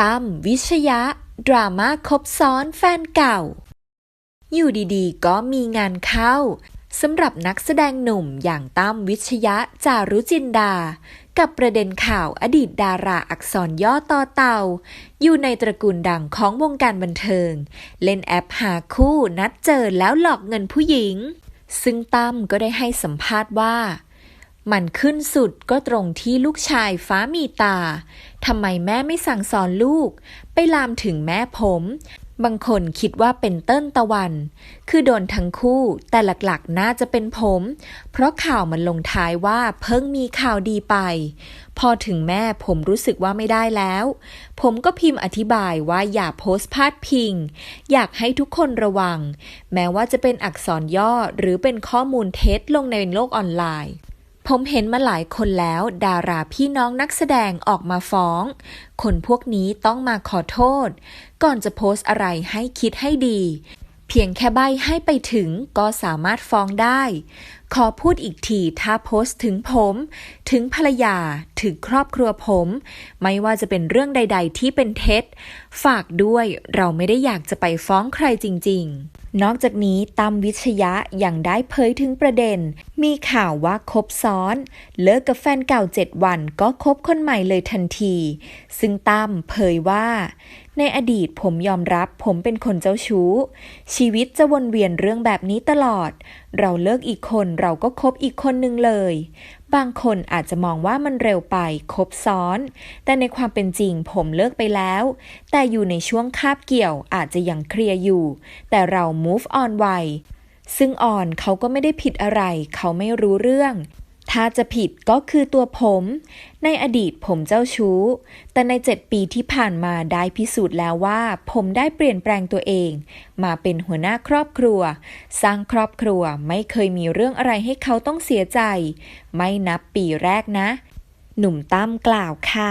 ตั้มวิชยะ ดราม่าคบซ้อนแฟนเก่า อยู่ดีๆ ก็มีงานเข้าสำหรับนักแสดงหนุ่มอย่างตั้มวิชยะจารุจินดา กับประเด็นข่าวอดีตดาราอักษรย่อต่อเต่า อยู่ในตระกูลดังของวงการบันเทิง เล่นแอปหาคู่นัดเจอแล้วหลอกเงินผู้หญิง ซึ่งตั้มก็ได้ให้สัมภาษณ์ว่า มันขึ้นสุดก็ตรงที่ลูกชายฟ้ามีตา ทำไมแม่ไม่สั่งสอนลูก ไปลามถึงแม่ผม บางคนคิดว่าเป็นเติ้ลตะวัน คือโดนทั้งคู่ แต่หลักๆ น่าจะเป็นผม เพราะข่าวมันลงท้ายว่าเพิ่งมีข่าวดีไป พอถึงแม่ผมรู้สึกว่าไม่ได้แล้ว ผมก็พิมพ์อธิบายว่าอย่าโพสต์พาดพิง อยากให้ทุกคนระวัง แม้ว่าจะเป็นอักษรย่อหรือเป็นข้อมูลเท็จลงในโลกออนไลน์ ผมเห็นมาหลายคนแล้ว ดาราพี่น้องนักแสดงออกมาฟ้อง คนพวกนี้ต้องมาขอโทษ ก่อนจะโพสต์อะไรให้คิดให้ดี เพียงแค่ใบให้ไปถึงก็สามารถฟ้องได้ ขอพูดอีกทีถ้าโพสต์ถึงผม ถึงภรรยา ถึงครอบครัวผม ไม่ว่าจะเป็นเรื่องใด ๆ ที่เป็นเท็จ ฝากด้วยเราไม่ได้อยากจะไปฟ้องใครจริง ๆ นอกจากนี้ตามวิชยะยังได้เผยถึงประเด็น มีข่าวว่าคบซ้อน เลิกกับแฟนเก่าเจ็ดวันก็คบคนใหม่เลยทันที ซึ่งตั้มเผยว่า ในอดีตผมยอมรับผมเป็นคนเจ้าชู้ ชีวิตจะวนเวียนเรื่องแบบนี้ตลอด เราเลิกอีกคนเราก็คบอีกคนนึงเลย บางคนอาจจะมองว่ามันเร็วไปคบซ้อน แต่ในความเป็นจริงผมเลิกไปแล้ว แต่อยู่ในช่วงคาบเกี่ยวอาจจะยังเคลียร์อยู่ แต่เรา move on ไวซึ่งออนเขาก็ไม่ได้ผิดอะไร เขาไม่รู้เรื่อง ถ้าจะผิดก็คือตัวผม ในอดีตผมเจ้าชู้ แต่ในเจ็ดปีที่ผ่านมาได้พิสูจน์แล้วว่า ผมได้เปลี่ยนแปลงตัวเอง มาเป็นหัวหน้าครอบครัว สร้างครอบครัวไม่เคยมีเรื่องอะไรให้เขาต้องเสียใจ ไม่นับปีแรกนะ หนุ่มตั้มกล่าวค่ะ